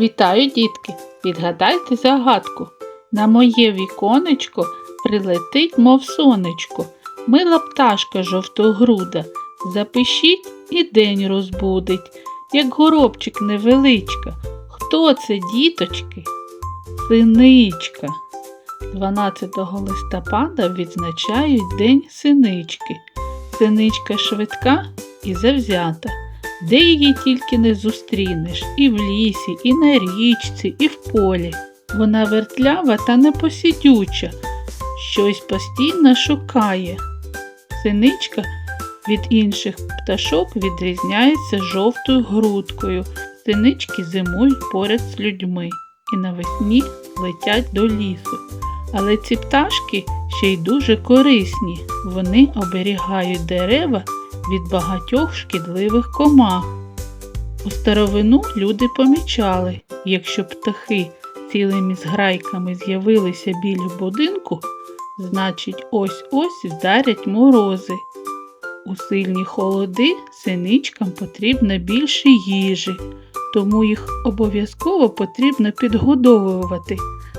Вітаю, дітки! Відгадайте загадку. На моє віконечко прилетить, мов сонечко. Мила пташка жовтогруда. Запишіть і день розбудить, як горобчик невеличка. Хто це, діточки? Синичка. 12 листопада відзначають День синички. Синичка швидка і завзята. Де її тільки не зустрінеш, і в лісі, і на річці, і в полі. Вона вертлява та непосідюча, щось постійно шукає. Синичка від інших пташок відрізняється жовтою грудкою. Синички зимують поряд з людьми і навесні летять до лісу. Але ці пташки ще й дуже корисні. Вони оберігають дерева від багатьох шкідливих комах. У старовину люди помічали, якщо птахи цілими зграйками з'явилися біля будинку, значить ось-ось вдарять морози. У сильні холоди синичкам потрібно більше їжі, тому їх обов'язково потрібно підгодовувати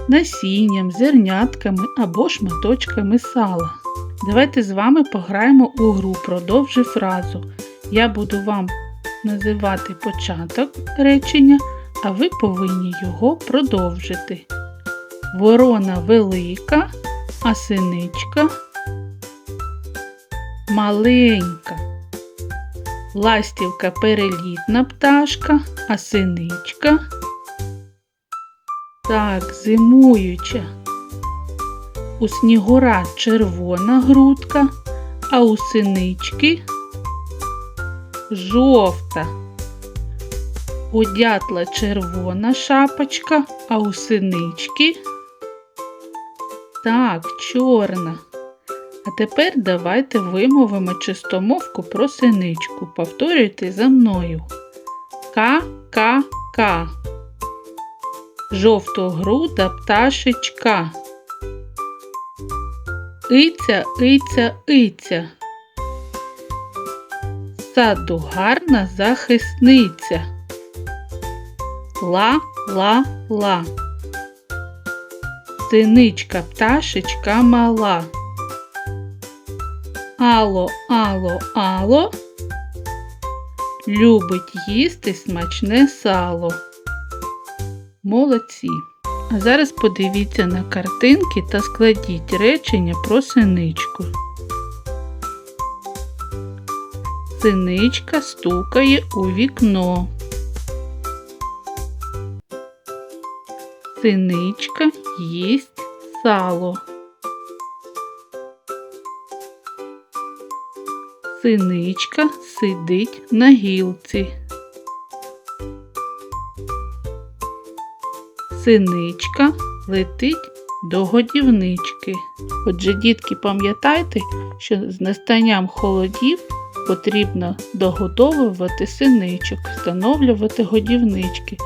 насінням, зернятками або шматочками сала. Давайте з вами пограємо у гру продовжи фразу. Я буду вам називати початок речення, а ви повинні його продовжити. Ворона велика, а синичка маленька. Ластівка перелітна пташка, а синичка так, зимуюча. У снігура червона грудка, а у синички жовта. У дятла червона шапочка, а у синички так, чорна. А тепер давайте вимовимо чистомовку про синичку. Повторюйте за мною. Ка-ка-ка. Жовтогруда пташечка. Иця, иця, иця. Саду гарна захисниця. Ла, ла, ла. Синичка пташечка мала. Ало, ало, ало. Любить їсти смачне сало. Молодці. А зараз подивіться на картинки та складіть речення про синичку. Синичка стукає у вікно. Синичка їсть сало. Синичка сидить на гілці. Синичка летить до годівнички. Отже, дітки, пам'ятайте, що з настанням холодів потрібно догодовувати синичок, встановлювати годівнички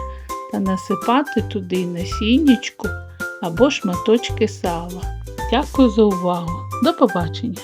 та насипати туди насіннячку або шматочки сала. Дякую за увагу. До побачення!